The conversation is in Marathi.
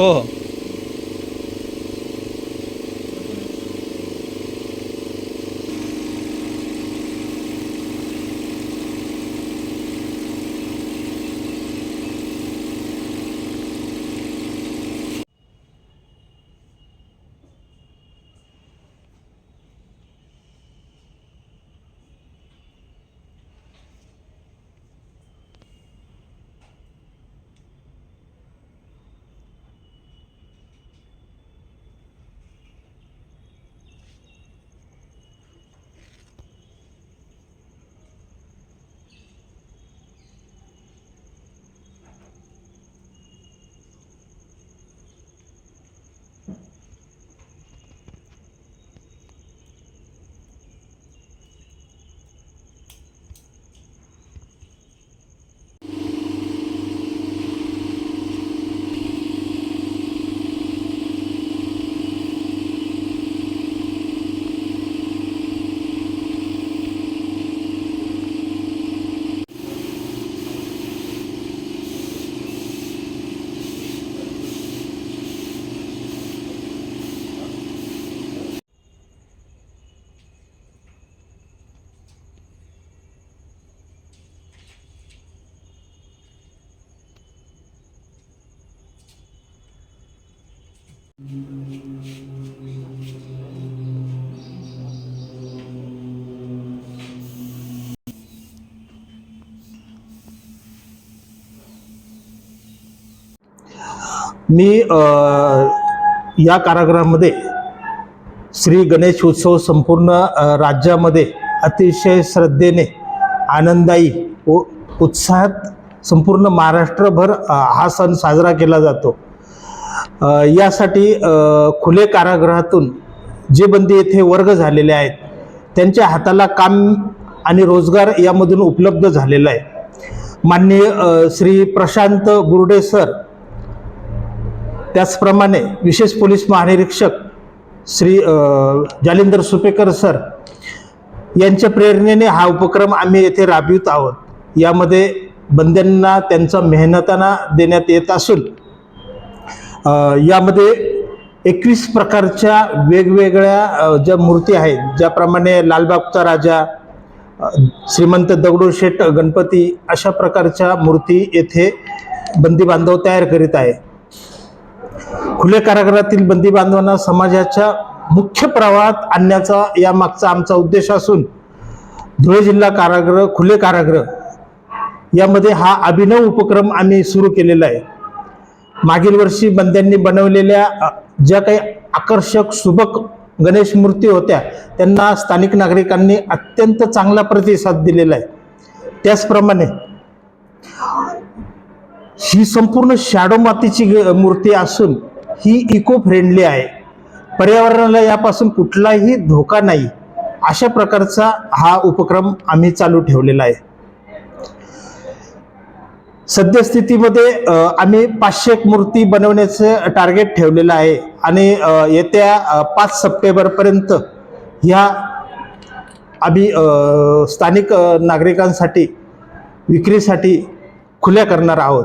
हो मी या कारागृहामध्ये श्री गणेश उत्सव संपूर्ण राज्यामध्ये अतिशय श्रद्धेने आनंदायी व उत्साहात संपूर्ण महाराष्ट्रभर हा सण साजरा केला जातो. यासाठी खुले कारागृहातून जे बंदी येथे वर्ग झालेले आहेत त्यांच्या हाताला काम आणि रोजगार यामधून उपलब्ध झालेला आहे. माननीय श्री प्रशांत बुर्डे सर त्याचप्रमाणे विशेष पोलीस महानिरीक्षक श्री जालिंदर सुपेकर सर यांच्या प्रेरणेने हा उपक्रम आम्ही येथे राबवित आहोत. यामध्ये बंद्यांना त्यांचा मेहनताना देण्यात येत असून यामध्ये एकवीस प्रकारच्या वेगवेगळ्या ज्या मूर्ती आहेत ज्याप्रमाणे लालबागचा राजा श्रीमंत दगडूशेठ गणपती अशा प्रकारच्या मूर्ती येथे बंदी बांधव तयार करीत आहे. खुले कारागृहातील बंदी बांधवांना समाजाच्या मुख्य प्रवाहात आणण्याचा या मागचा आमचा उद्देश असून धुळे जिल्हा कारागृह खुले कारागृह यामध्ये हा अभिनव उपक्रम आम्ही सुरू केलेला आहे. मागील वर्षी बंद्यांनी बनवलेल्या ज्या काही आकर्षक सुबक गणेश मूर्ती होत्या त्यांना स्थानिक नागरिकांनी अत्यंत चांगला प्रतिसाद दिलेला आहे. त्याचप्रमाणे ही संपूर्ण शॅडो मातीची ग- मूर्ती असून ही इको फ्रेंडली आहे. पर्यावरणाला यापासून कुठलाही धोका नाही. अशा प्रकारचा हा उपक्रम आम्ही चालू ठेवलेला आहे. सद्यस्थितीमध्ये आम्ही पाचशे एक मूर्ती बनवण्याचं टार्गेट ठेवलेलं आहे. आणि येत्या पाच सप्टेंबरपर्यंत ह्या आम्ही स्थानिक नागरिकांसाठी विक्रीसाठी खुल्या करणार आहोत.